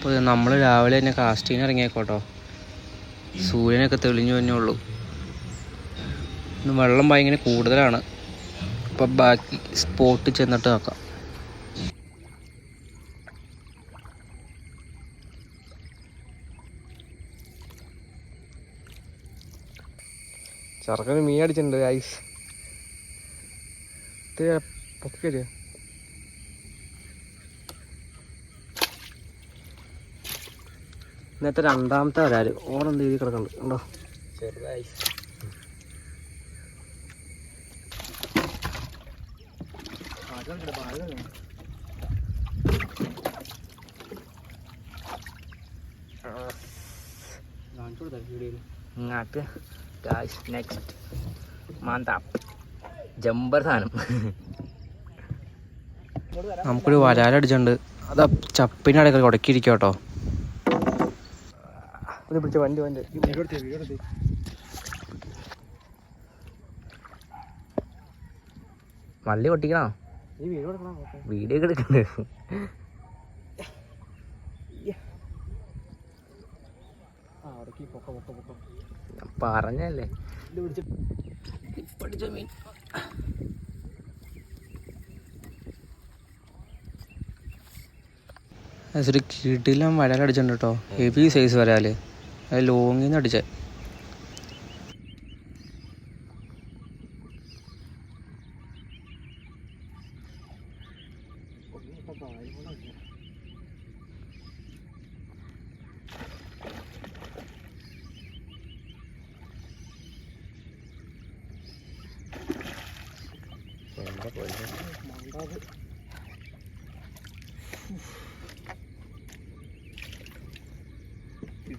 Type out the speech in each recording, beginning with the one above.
അപ്പോൾ നമ്മൾ രാവിലെ തന്നെ കാസ്റ്റിന് ഇറങ്ങിയേക്കോട്ടോ. സൂര്യനൊക്കെ തെളിഞ്ഞു തന്നെ ഉള്ളൂ. വെള്ളം ഭയങ്കര കൂടുതലാണ്. അപ്പം ബാക്കി സ്പോട്ട് ചെന്നിട്ട് നോക്കാം. ചെറുക്കന് മീൻ അടിച്ചിട്ടുണ്ട് ഐസ് പൊക്കരുത് ഇന്നത്തെ രണ്ടാമത്തെ വരാൽ ഓറെന്ത് രീതി കിടക്കുന്നുണ്ട് ഉണ്ടോ ചെറുതായി. ഇങ്ങോട്ട്. നെക്സ്റ്റ് മാന്താ. ജമ്പർ സാധനം. നമുക്കൊരു വരാലടിച്ചുണ്ട് അതാ ചപ്പിന്റെ ഇടയ്ക്ക് ഉടക്കിയിരിക്കും കേട്ടോ. ഇത് പിടിച്ച വണ്ടി വണ്ടി. വള്ളി പൊട്ടിക്കണോ? ഈ വീഡിയോ എടുക്കണം വീഡിയോ ഒക്കെ എടുക്കണ്ട്. പറഞ്ഞല്ലേ? പഠിച്ച മീൻ. ഒരു കിടിലം വരാലടിച്ചിട്ടുണ്ട് കേട്ടോ. ഹെവി സൈസ് വരാൽ. അത് ലോങ്ങിൽ നിന്ന് അടിച്ചേ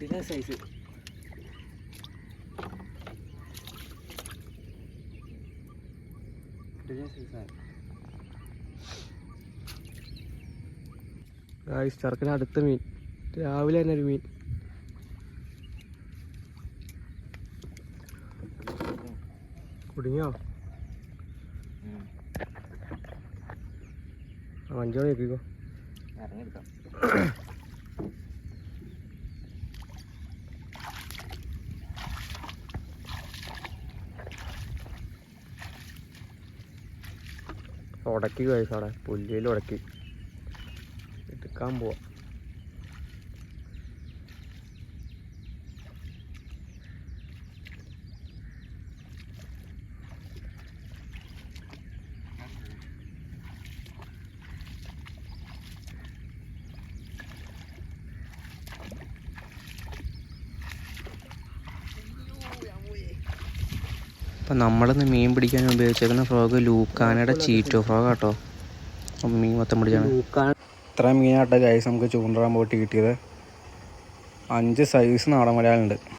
കിടില സൈസ് ഗായ്സ് ചെറുക്കന് അടുത്ത മീൻ. രാവിലെ തന്നെ ഒരു മീൻ. കുടുങ്ങിയോ? അഞ്ചു മണി എത്തിക്കോ ഇറങ്ങിയെടുക്കാം. ഉടക്കി കഴിച്ചു അവിടെ പുല്ലിയിൽ ഉടക്കി. എടുക്കാൻ പോവാ. അപ്പം നമ്മളിന്ന് മീൻ പിടിക്കാൻ ഉപയോഗിച്ചേക്കുന്ന ഫ്രോഗ് ലൂക്കാനയുടെ ചീറ്റോ ഫ്രോഗ് കേട്ടോ മീൻ മൊത്തം പിടിച്ചാണ്. ഇത്ര മീനാട്ട ഗൈസ് നമുക്ക് ചൂണ്ടാൻ പോയിട്ട് കിട്ടിയത്. അഞ്ച് സൈസ് നാടൻ മലയാളുണ്ട്